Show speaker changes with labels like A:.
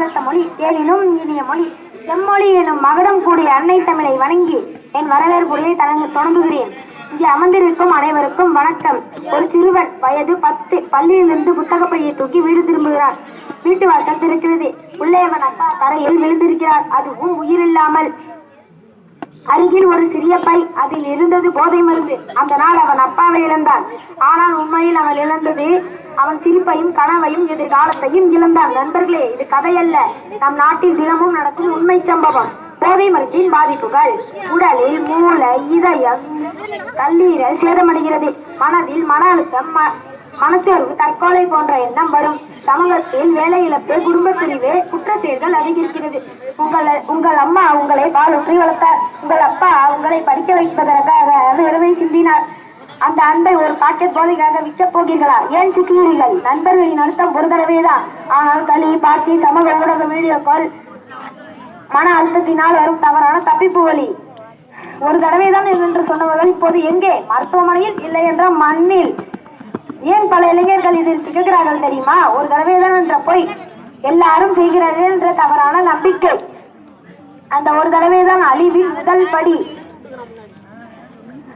A: வளர்த்த மொழி தேனினும் இனிய மொழி. செம்மொழி எனும் மகடம் கூடிய அன்னை தமிழை வணங்கி என் வரவேற்புரையை தனக்கு தொடங்குகிறேன். இங்கே அமர்ந்திருக்கும் அனைவருக்கும் வணக்கம். ஒரு சிறுவன் வயது பத்து பள்ளியிலிருந்து புத்தகப்பையை தூக்கி வீடு திரும்புகிறான் வீட்டு வாசல் திறக்கிறது. உள்ளே அவன் அப்பா தரையில் விழுந்திருக்கிறார். அதுவும் உயிரில்லாமல். அருகில் ஒரு சிறிய பை. அதில் இருந்தது போதை மருந்து. அந்த நாள் அவன் அப்பாவை இழந்தான். ஆனால் உண்மையில் அவன் இழந்தது அவன் சிரிப்பையும் கனவையும் எதிர்காலத்தையும் இழந்தான் நண்பர்களே இது கதையல்ல. நம் நாட்டில் தினமும் நடக்கும் உண்மை சம்பவம். போதை மருந்தின் பாதிப்புகள். உடலில் மூளை இதயம் கல்லீரல் சேதமடைகிறது. மனதில் மன அழுத்தம் ம- மனச்சோர்வு தற்கொலை போன்ற எண்ணம் வரும். சமூகத்தில் வேலை இழப்பு குடும்ப பிரிவு குற்ற செயல்கள் அதிகரிக்கிறது. உங்களை உங்கள் அம்மா உங்களை பாலூற்றி வளர்த்தார். உங்கள் அப்பா உங்களை படிக்க வைப்பதற்காக விடுவை சிந்தினார். அந்த அன்பை ஒரு பாக்கெட் போதைக்காக விற்கப் போகிறீர்களா? ஏன் சிக்கிறீர்கள் நண்பர்களின் அழுத்தம் ஒரு தடவைதான். ஆனால் களி பாத்தி சமூக ஊடக வீடியோக்கள் மன அழுத்தத்தினால் வரும் தவறான தப்பிப்பு வழி. ஒரு தடவைதான் என்று சொன்னவர்கள் இப்போது எங்கே? மருத்துவமனையில் இல்லை என்ற மண்ணில். ஏன் பல இளைஞர்கள் இதில் சிக்குகிறார்கள் தெரியுமா? ஒரு தடவைதான் என்ற பொய். எல்லாரும் செய்கிறார்கள் என்ற தவறான நம்பிக்கை. அந்த ஒரு தடவைதான் அழிவின் முதல் படி.